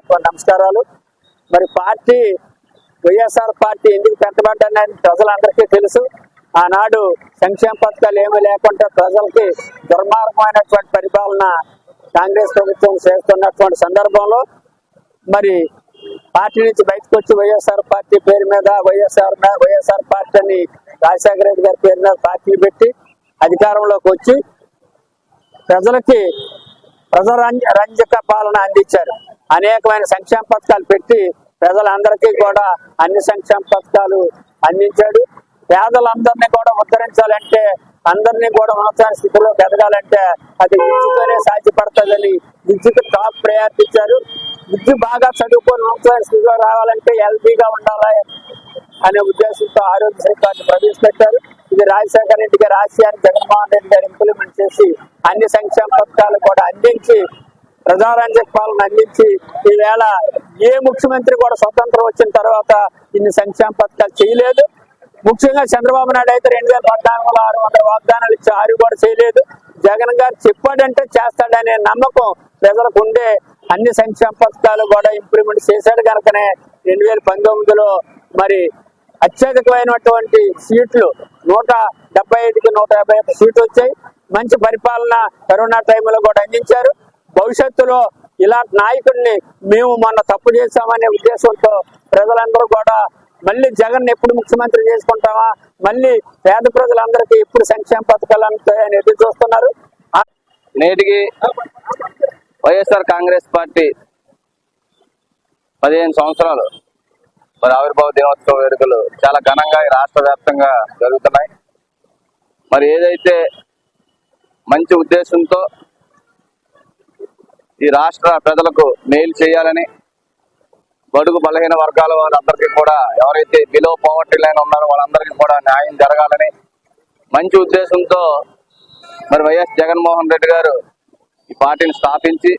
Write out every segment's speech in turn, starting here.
హృదయపూర్వక నమస్కారాలు. మరి పార్టీ వైఎస్ఆర్ పార్టీ ఎందుకు పెట్టబడ్డానని ప్రజలందరికీ తెలుసు. ఆనాడు సంక్షేమ పథకాలు ఏమీ లేకుండా ప్రజలకి దుర్మార్గమైనటువంటి పరిపాలన కాంగ్రెస్ ప్రభుత్వం చేస్తున్నటువంటి సందర్భంలో మరి పార్టీ నుంచి బయటకు వచ్చి వైఎస్ఆర్ పార్టీ పేరు మీద వైఎస్ఆర్ వైఎస్ఆర్ పార్టీ అని రాజశేఖర రెడ్డి గారి పేరు మీద పార్టీని పెట్టి అధికారంలోకి వచ్చి ప్రజలకి ప్రజరంజ రంజక పాలన అందించారు. అనేకమైన సంక్షేమ పథకాలు పెట్టి ప్రజలందరికీ కూడా అన్ని సంక్షేమ పథకాలు అందించాడు. పేదలందరినీ కూడా ఉద్ధరించాలంటే అందరినీ కూడా ఉన్నతమైన స్థితిలో ఎదగాలంటే అది విద్యతోనే సాధ్యపడుతుందని విద్యకు టాప్ ప్రయారిటీ ఇచ్చారు. విద్య బాగా చదువుకొని ఉన్నతమైన స్థితిలో రావాలంటే ఎల్బీగా ఉండాలి అనే ఉద్దేశంతో ఆరోగ్యశ్రీ కార్డు ప్రవేశపెట్టారు. ఇది రాజశేఖర రెడ్డి గారి ఆశయాన్ని జగన్మోహన్ రెడ్డి గారు ఇంప్లిమెంట్ చేసి అన్ని సంక్షేమ పథకాలు కూడా అందించి ప్రజారంజక పాలన అందించి ఈవేళ ఏ ముఖ్యమంత్రి కూడా స్వతంత్రం వచ్చిన తర్వాత ఇన్ని సంక్షేమ పథకాలు చేయలేదు. ముఖ్యంగా చంద్రబాబు నాయుడు అయితే రెండు వేల పద్నాలుగులో ఆరు వందల వాగ్దానాలు ఇచ్చి ఆరు కూడా చేయలేదు. జగన్ గారు చెప్పాడంటే చేస్తాడనే నమ్మకం ప్రజలకు ఉండే అన్ని సంక్షేమ పథకాలు కూడా ఇంప్లిమెంట్ చేశాడు కనుకనే రెండు వేల పంతొమ్మిదిలో మరి అత్యధికమైనటువంటి సీట్లు నూట డెబ్బై ఐదుకి నూట యాభై సీట్లు వచ్చాయి. మంచి పరిపాలన కరోనా టైంలో కూడా అందించారు. భవిష్యత్తులో ఇలాంటి నాయకుడిని మేము మొన్న తప్పు చేశామనే ఉద్దేశంతో ప్రజలందరూ కూడా మళ్ళీ జగన్ ఎప్పుడు ముఖ్యమంత్రి చేసుకుంటామా? మళ్ళీ పేద ప్రజలందరికీ ఎప్పుడు సంక్షేమ పథకాలు అందుతాయని ఎదురు చూస్తున్నారు? నేటికి వైఎస్ఆర్ కాంగ్రెస్ పార్టీ పదిహేను సంవత్సరాలు మరి ఆవిర్భావ దినోత్సవ వేడుకలు చాలా ఘనంగా ఈ రాష్ట్ర వ్యాప్తంగా జరుగుతున్నాయి. మరి ఏదైతే మంచి ఉద్దేశంతో ఈ రాష్ట్ర ప్రజలకు మేలు చేయాలని బడుగు బలహీన వర్గాల వాళ్ళందరికీ కూడా ఎవరైతే బిలో పవర్టీ లైన్ ఉన్నారో వాళ్ళందరికీ కూడా న్యాయం జరగాలని మంచి ఉద్దేశంతో మరి వైఎస్ జగన్మోహన్ రెడ్డి గారు ఈ పార్టీని స్థాపించి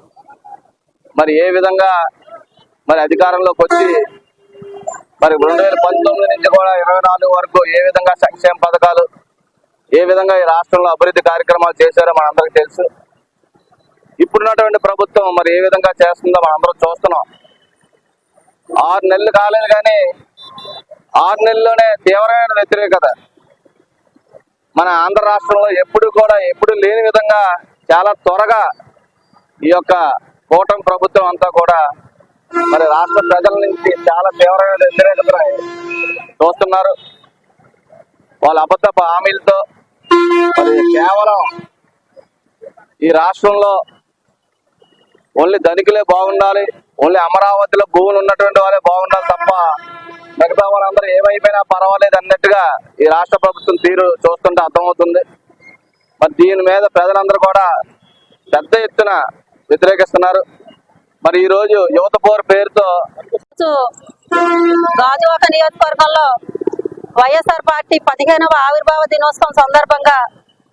మరి ఏ విధంగా మరి అధికారంలోకి వచ్చి మరి రెండు వేల పంతొమ్మిది నుంచి కూడా ఇరవై నాలుగు వరకు ఏ విధంగా సంక్షేమ పథకాలు ఏ విధంగా ఈ రాష్ట్రంలో అభివృద్ధి కార్యక్రమాలు చేశారో మనందరికీ తెలుసు. ఇప్పుడున్నటువంటి ప్రభుత్వం మరి ఏ విధంగా చేస్తుందో అందరూ చూస్తున్నాం. ఆరు నెలలు కాలేదు కానీ ఆరు నెలల్లోనే తీవ్రమైన వ్యతిరేకత. మన ఆంధ్ర రాష్ట్రంలో ఎప్పుడు కూడా ఎప్పుడు లేని విధంగా చాలా త్వరగా ఈ యొక్క కూటమి ప్రభుత్వం అంతా కూడా మరి రాష్ట్ర ప్రజల నుంచి చాలా తీవ్రమైన వ్యతిరేకత చూస్తున్నారు. వాళ్ళ అబద్ధ హామీలతో మరి కేవలం ఈ రాష్ట్రంలో ఓన్లీ ధనికులే బాగుండాలి ఓన్లీ అమరావతిలో భూములు ఉన్నటువంటి వాళ్ళే బాగుండాలి తప్ప మిగతా వాళ్ళందరూ ఏమైపోయినా పర్వాలేదు అన్నట్టుగా ఈ రాష్ట్ర ప్రభుత్వం తీరు చూస్తుంటే అర్థమవుతుంది. మరి దీని మీద ప్రజలందరూ కూడా పెద్ద ఎత్తున వ్యతిరేకిస్తున్నారు. మరి ఈ రోజు యువత పోరు పేరుతో గాజువాక నియోజకవర్గంలో వైఎస్ఆర్ పార్టీ పదిహేనవ ఆవిర్భావ దినోత్సవం సందర్భంగా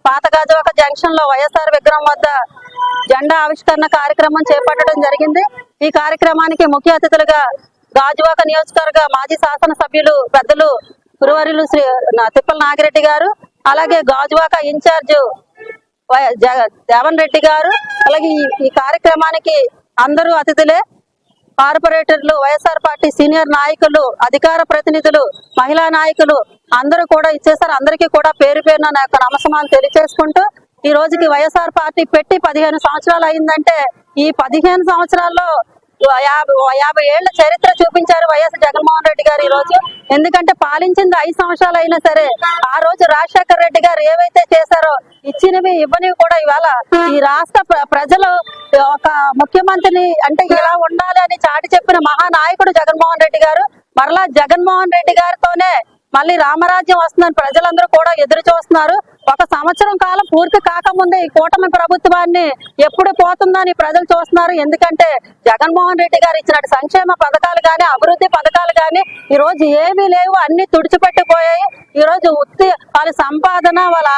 పాత గాజువాక జంక్షన్లో వైఎస్ఆర్ విగ్రహం వద్ద జెండా ఆవిష్కరణ కార్యక్రమం చేపట్టడం జరిగింది. ఈ కార్యక్రమానికి ముఖ్య అతిథులుగా గాజువాక నియోజకవర్గ మాజీ శాసనసభ్యులు పెద్దలు గురువరులు శ్రీ నా- తిప్పల నాగిరెడ్డి గారు అలాగే గాజువాక ఇన్ఛార్జ్ వై- దేవన్ రెడ్డి గారు అలాగే ఈ కార్యక్రమానికి అందరూ అతిథులే. కార్పొరేటర్లు వైఎస్ఆర్ పార్టీ సీనియర్ నాయకులు అధికార ప్రతినిధులు మహిళా నాయకులు అందరూ కూడా ఇచ్చేసారు అందరికీ కూడా పేరు పేరున నా యొక్క నమసమాన్ని తెలియజేసుకుంటూ ఈ రోజుకి వైఎస్ఆర్ పార్టీ పెట్టి పదిహేను సంవత్సరాలు అయిందంటే ఈ పదిహేను సంవత్సరాల్లో యాభై యాభై ఏళ్ళ చరిత్ర చూపించారు వైఎస్ జగన్మోహన్ రెడ్డి గారు ఈ రోజు ఎందుకంటే పాలించింది ఐదు సంవత్సరాలు అయినా సరే ఆ రోజు రాజశేఖర రెడ్డి గారు ఏవైతే చేశారో ఇచ్చినవి ఇవ్వనివి కూడా ఇవాళ ఈ రాష్ట్ర ప్రజలు ఒక ముఖ్యమంత్రిని అంటే ఇలా ఉండాలి అని చాటి చెప్పిన మహానాయకుడు జగన్మోహన్ రెడ్డి గారు మరలా జగన్మోహన్ రెడ్డి గారితోనే మళ్ళీ రామరాజ్యం వస్తుందని ప్రజలందరూ కూడా ఎదురు చూస్తున్నారు. ఒక సంవత్సరం కాలం పూర్తి కాకముందే ఈ కూటమి ప్రభుత్వాన్ని ఎప్పుడు పోతుందని ప్రజలు చూస్తున్నారు. ఎందుకంటే జగన్మోహన్ రెడ్డి గారు ఇచ్చిన సంక్షేమ పథకాలు కానీ అభివృద్ధి పథకాలు కానీ ఈ రోజు ఏమీ లేవు. అన్ని తుడిచిపెట్టిపోయాయి. ఈ రోజు ఉత్తి వాళ్ళ సంపాదన వాళ్ళ